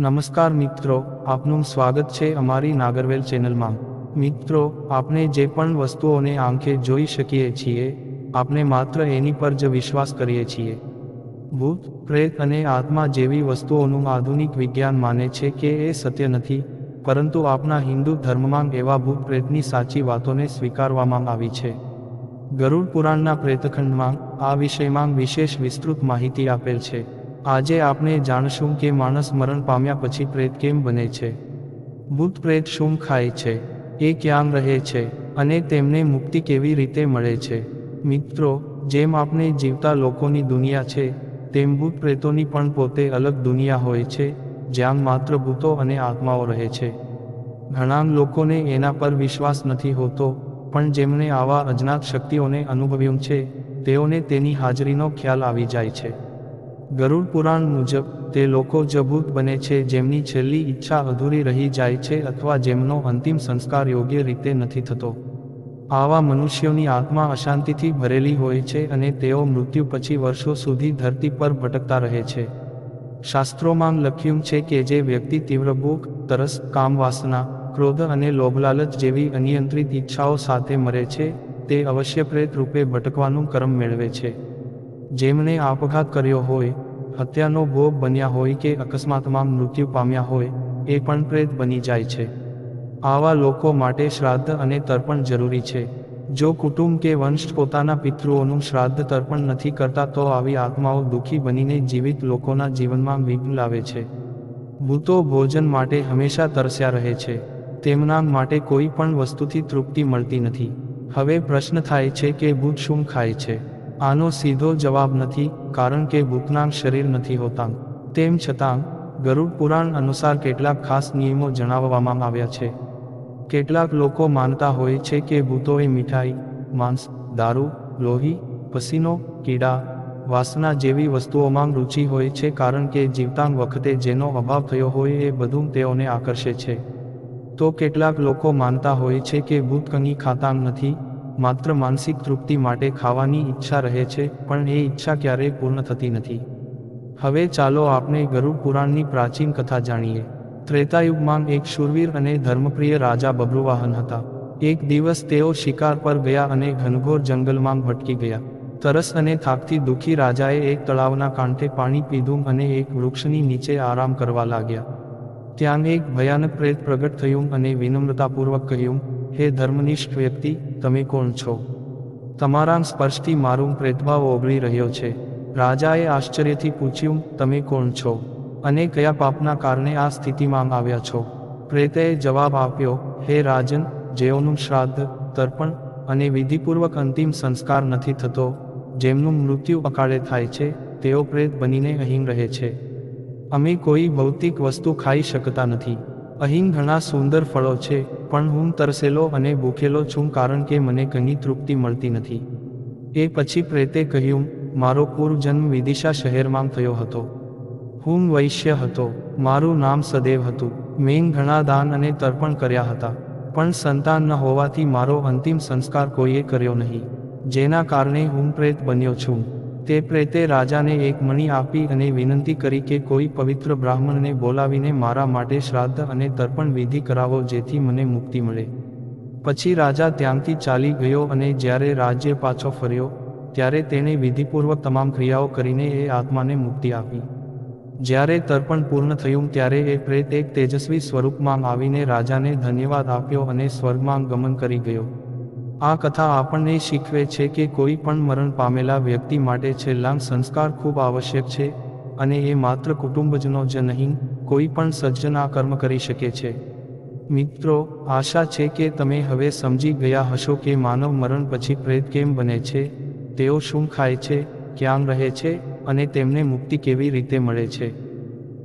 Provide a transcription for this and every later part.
નમસ્કાર મિત્રો, આપનું સ્વાગત છે અમારી નાગરવેલ ચેનલમાં. મિત્રો, આપણે જે પણ વસ્તુઓને આંખે જોઈ શકીએ છીએ, આપણે માત્ર એની પર જ વિશ્વાસ કરીએ છીએ. ભૂત, પ્રેત અને આત્મા જેવી વસ્તુઓનું આધુનિક વિજ્ઞાન માને છે કે એ સત્ય નથી, પરંતુ આપણા હિન્દુ ધર્મમાં એવા ભૂત પ્રેતની સાચી વાતોને સ્વીકારવામાં આવી છે. ગરુડ પુરાણના પ્રેતખંડમાં આ વિષયમાં વિશેષ વિસ્તૃત માહિતી આપેલ છે. આજે આપણે જાણશું કે માણસ મરણ પામ્યા પછી પ્રેત કેમ બને છે. ભૂત પ્રેત શું ખાય છે? એ ક્યાં રહે છે? અને તેમને મુક્તિ કેવી રીતે મળે છે? મિત્રો, જેમ આપણે જીવતા લોકોની દુનિયા છે, તેમ ભૂત પ્રેતોની પણ પોતે અલગ દુનિયા હોય છે, જ્યાં માત્ર ભૂતો અને આત્માઓ રહે છે. ઘણા લોકોને એના પર વિશ્વાસ નથી હોતો, પણ જેમણે આવા અજ્ઞાત શક્તિઓને અનુભવ્યું છે, તેઓને તેની હાજરીનો ખ્યાલ આવી જાય છે. ગરુડ પુરાણ મુજબ, તે લોકો જ ભૂત બને છે જેમની છેલ્લી ઈચ્છા અધૂરી રહી જાય છે અથવા જેમનો અંતિમ સંસ્કાર યોગ્ય રીતે નથી થતો. આવા મનુષ્યોની આત્મા અશાંતિથી ભરેલી હોય છે અને તેઓ મૃત્યુ પછી વર્ષો સુધી ધરતી પર ભટકતા રહે છે. શાસ્ત્રોમાં લખ્યું છે કે જે વ્યક્તિ તીવ્ર ભૂખ, તરસ, કામવાસના, ક્રોધ અને લોભલાલચ જેવી અનિયંત્રિત ઈચ્છાઓ સાથે મરે છે, તે અવશ્ય રૂપે ભટકવાનું કર્મ મેળવે છે. જેમણે આપઘાત કર્યો હોય, હત્યાનો ભોગ બન્યા હોય કે અકસ્માતમાં મૃત્યુ પામ્યા હોય, એ પણ પ્રેત બની જાય છે. આવા લોકો માટે શ્રાદ્ધ અને તર્પણ જરૂરી છે. જો કુટુંબ કે વંશ પોતાના પિતૃઓનું શ્રાદ્ધ તર્પણ નથી કરતા તો આવી આત્માઓ દુઃખી બનીને જીવિત લોકોના જીવનમાં વિઘ્ન લાવે છે. ભૂતો ભોજન માટે હંમેશા તરસ્યા રહે છે. તેમના માટે કોઈ પણ વસ્તુથી તૃપ્તિ મળતી નથી. હવે પ્રશ્ન થાય છે કે ભૂત શું ખાય છે? આનો સીધો જવાબ નથી, કારણ કે ભૂખનાંગ શરીર નથી હોતાં. તેમ છતાં, ગરુડ પુરાણ અનુસાર કેટલાક ખાસ નિયમો જણાવવામાં આવ્યા છે. કેટલાક લોકો માનતા હોય છે કે ભૂતોએ મીઠાઈ, માંસ, દારૂ, લોહી, પસીનો, કીડા, વાસના જેવી વસ્તુઓમાં રુચિ હોય છે કારણ કે જીવતાંગ વખતે જેનો અભાવ થયો હોય એ બધું તેઓને આકર્ષે છે. તો કેટલાક લોકો માનતા હોય છે કે ભૂત કંઈ ખાતાંગ નથી માત્ર માનસિક તૃપ્તિ માટે ખાવાની ઈચ્છા રહે છે, પણ એ ઈચ્છા ક્યારેય પૂર્ણ થતી નથી. હવે ચાલો આપણે ગરુડ પુરાણની પ્રાચીન કથા જાણીએ. ત્રેતાયુગમાં એક શૂરવીર અને ધર્મપ્રિય રાજા બબ્રુવાહન હતા. એક દિવસ તેઓ શિકાર પર ગયા અને ઘનઘોર જંગલમાં ભટકી ગયા. તરસ અને થાકથી દુઃખી રાજાએ એક તળાવના કાંઠે પાણી પીધું અને એક વૃક્ષની નીચે આરામ કરવા લાગ્યા. ત્યાં એક ભયાનક પ્રેત પ્રગટ થયું અને વિનમ્રતાપૂર્વક કહ્યું, હે ધર્મનિષ્ઠ વ્યક્તિ તમે કોણ છો? તમારા સ્પર્શથી મારું પ્રેતભાવ ઓગળી રહ્યો છે. રાજાએ આશ્ચર્યથી પૂછ્યું, તમે કોણ છો? અને કયા પાપના કારણે આ સ્થિતિમાં આવ્યા છો? પ્રેતએ જવાબ આપ્યો, હે રાજન, જેઓનું શ્રાદ્ધ, તર્પણ અને વિધિપૂર્વક અંતિમ સંસ્કાર નથી થતો, જેમનું મૃત્યુ અકાળે થાય છે, તેઓ પ્રેત બનીને અહીં રહે છે. અમે કોઈ ભૌતિક વસ્તુ ખાઈ શકતા નથી. અહીં ઘણા સુંદર ફળો છે પણ હું તરસેલો અને ભૂખેલો છું કારણ કે મને કંઈ તૃપ્તિ મળતી નથી. એ પછી પ્રેતે કહ્યું, મારો પૂર્વજન્મ વિદિશા શહેરમાં થયો હતો. હું વૈશ્ય હતો. મારું નામ સદેવ હતું. મેં ઘણા દાન અને તર્પણ કર્યા હતા. પણ સંતાન ન હોવાથી મારો અંતિમ સંસ્કાર કોઈએ કર્યો નહીં. જેના કારણે હું પ્રેત બન્યો છું. તે પ્રેતે રાજાને એક મણી આપી અને વિનંતી કરી કે કોઈ પવિત્ર બ્રાહ્મણને બોલાવીને મારા માટે શ્રાદ્ધ અને તર્પણ વિધિ કરાવો જેથી મને મુક્તિ મળે. પછી રાજા ત્યાંથી ચાલી ગયો અને જ્યારે રાજ્ય પાછો ફર્યો, ત્યારે તેણે વિધિપૂર્વક તમામ ક્રિયાઓ કરીને એ આત્માને મુક્તિ આપી. જ્યારે તર્પણ પૂર્ણ થયું ત્યારે એ પ્રેત એક તેજસ્વી સ્વરૂપમાં આવીને રાજાને ધન્યવાદ આપ્યો અને સ્વર્ગમાં ગમન કરી ગયો. આ કથા આપણને શીખવે છે કે કોઈ પણ મરણ પામેલા વ્યક્તિ માટે છેલ્લા સંસ્કાર ખૂબ આવશ્યક છે અને એ માત્ર કુટુંબજનો જ નહીં, કોઈ પણ સજ્જન આ કર્મ કરી શકે છે. મિત્રો, આશા છે કે તમે હવે સમજી ગયા હશો કે માનવ મરણ પછી પ્રેત કેમ બને છે, તેઓ શું ખાય છે, ક્યાં રહે છે અને તેમને મુક્તિ કેવી રીતે મળે છે.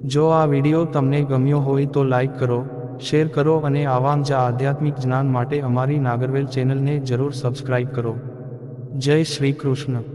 જો આ વીડિયો તમને ગમ્યો હોય તો લાઈક કરો શેર કરો અને આવામ જ આધ્યાત્મિક જ્ઞાન માટે અમારી નાગરવેલ ચેનલને જરૂર સબસ્ક્રાઇબ કરો. જય શ્રી કૃષ્ણ.